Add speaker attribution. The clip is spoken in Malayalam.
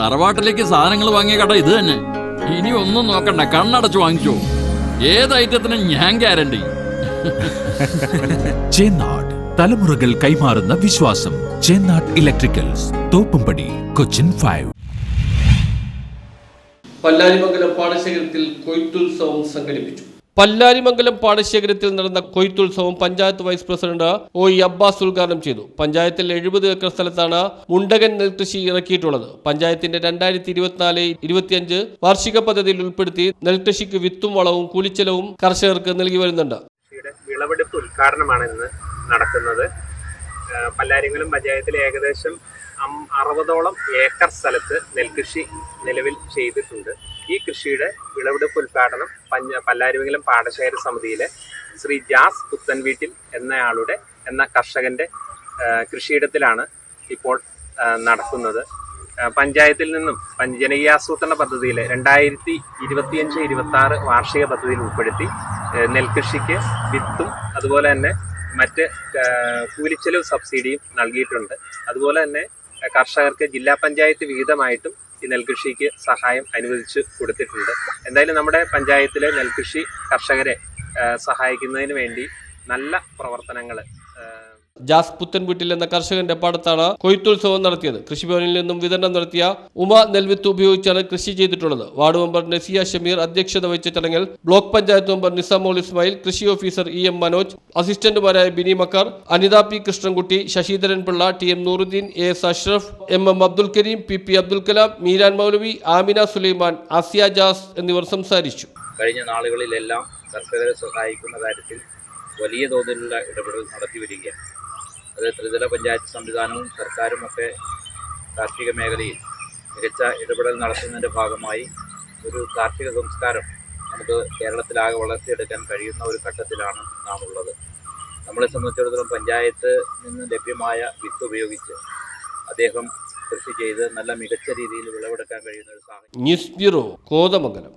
Speaker 1: തറവാട്ടിലേക്ക് സാധനങ്ങൾ വാങ്ങിയ കട ഇത് തന്നെ. ഇനി ഒന്നും നോക്കണ്ട കണ്ണടച്ച് വാങ്ങിച്ചോ ഏത് ഐറ്റത്തിനും ഞാൻ ഗ്യാരണ്ടി
Speaker 2: ചേന്നാട് തലമുറകൾ കൈമാറുന്ന വിശ്വാസം. ചേന്നാട് ഇലക്ട്രിക്കൽസ് തോപ്പുംപടി കൊച്ചിൻ ഫൈവ്
Speaker 3: പല്ലാരിമംഗലം പാടശേഖരത്തിൽ കൊയ്ത്തുത്സവം സംഘടിപ്പിച്ചു. പല്ലാരിമംഗലം പാടശേഖരത്തിൽ നടന്ന കൊയ്ത്തുത്സവം panchayat vice president O E Abbas ഉദ്ഘാടനം ചെയ്തു. പഞ്ചായത്തിൽ എഴുപത് ഏക്കർ സ്ഥലത്താണ് മുണ്ടകൻ നെൽകൃഷി ഇറക്കിയിട്ടുള്ളത്. പഞ്ചായത്തിന്റെ രണ്ടായിരത്തി ഇരുപത്തിനാല് ഇരുപത്തിയഞ്ച് വാർഷിക പദ്ധതിയിൽ ഉൾപ്പെടുത്തി നെൽകൃഷിക്ക് വിത്തും വളവും കൂലിച്ചെലവും കർഷകർക്ക് നൽകി വരുന്നുണ്ട്.
Speaker 4: വിളവെടുപ്പ് ഉദ്ഘാടനമാണ് ഇന്ന് നടക്കുന്നത്. പല്ലാരിമംഗലം പഞ്ചായത്തിൽ ഏകദേശം അറുപതോളം ഏക്കർ സ്ഥലത്ത് നെൽകൃഷി നിലവിൽ ചെയ്തിട്ടുണ്ട്. ഈ കൃഷിയുടെ വിളവെടുപ്പ് ഉദ്ഘാടനം പഞ്ഞ പല്ലാരുവെങ്കിലും പാടശേഖര സമിതിയിലെ ശ്രീ ജാസ് പുത്തൻവീട്ടിൽ എന്നയാളുടെ എന്ന കർഷകന്റെ കൃഷിയിടത്തിലാണ് ഇപ്പോൾ നടക്കുന്നത്. പഞ്ചായത്തിൽ നിന്നും ജനകീയാസൂത്രണ പദ്ധതിയിലെ രണ്ടായിരത്തി ഇരുപത്തിയഞ്ച് ഇരുപത്തി ആറ് വാർഷിക പദ്ധതിയിൽ ഉൾപ്പെടുത്തി നെൽകൃഷിക്ക് വിത്തും അതുപോലെ തന്നെ മറ്റ് കൂലിച്ചെലവ് സബ്സിഡിയും നൽകിയിട്ടുണ്ട്. അതുപോലെ തന്നെ കർഷകർക്ക് ജില്ലാ പഞ്ചായത്ത് വിഹിതമായിട്ടും ഈ നെൽകൃഷിക്ക് സഹായം അനുവദിച്ചു കൊടുത്തിട്ടുണ്ട്. എന്തായാലും നമ്മുടെ പഞ്ചായത്തിലെ നെൽകൃഷി കർഷകരെ സഹായിക്കുന്നതിന് വേണ്ടി നല്ല പ്രവർത്തനങ്ങൾ
Speaker 3: ജാസ് പുത്തൻപുറ്റിൽ എന്ന കർഷകന്റെ പാടത്താണ് കൊയ്ത്തുത്സവം നടത്തിയത്. കൃഷിഭവനിൽ നിന്നും വിതരണം നടത്തിയ ഉമ നെൽവിത്ത് ഉപയോഗിച്ചാണ് കൃഷി ചെയ്തിട്ടുള്ളത്. വാർഡ് മെമ്പർ നസിയ ഷമീർ അധ്യക്ഷത വഹിച്ച ചടങ്ങിൽ ബ്ലോക്ക് പഞ്ചായത്ത് മെമ്പർ നിസാമോൾ ഇസ്മായിൽ കൃഷി officer E M Manoj അസിസ്റ്റന്റുമാരായ Bini Makkar Anitha P Krishnankutty Sasidharan Pillai T M Nooruddeen A S Ashraf M M Abdul Kareem P P Abdul Kalam Meeran Maulavi Amina Sulaiman Asiya Jas എന്നിവർ സംസാരിച്ചു.
Speaker 5: കഴിഞ്ഞ നാളുകളിലെല്ലാം കർഷകരെ സഹായിക്കുന്ന കാര്യത്തിൽ വലിയ തോതിലുള്ള ഇടപെടൽ നടത്തി വരികയാണ് അത് ത്രിതല പഞ്ചായത്ത് സംവിധാനവും സർക്കാരും ഒക്കെ കാർഷിക മേഖലയിൽ മികച്ച ഇടപെടൽ നടത്തുന്നതിന്റെ ഭാഗമായി ഒരു കാർഷിക സംസ്കാരം നമുക്ക് കേരളത്തിലാകെ വളർത്തിയെടുക്കാൻ കഴിയുന്ന ഒരു ഘട്ടത്തിലാണ് നാം ഉള്ളത് നമ്മളെ സംബന്ധിച്ചിടത്തോളം പഞ്ചായത്ത് നിന്ന് ലഭ്യമായ വിത്ത് ഉപയോഗിച്ച് അദ്ദേഹം കൃഷി ചെയ്ത് നല്ല മികച്ച രീതിയിൽ വിളവെടുക്കാൻ കഴിയുന്ന ഒരു സാഹചര്യം.
Speaker 3: News bureau Kothamangalam.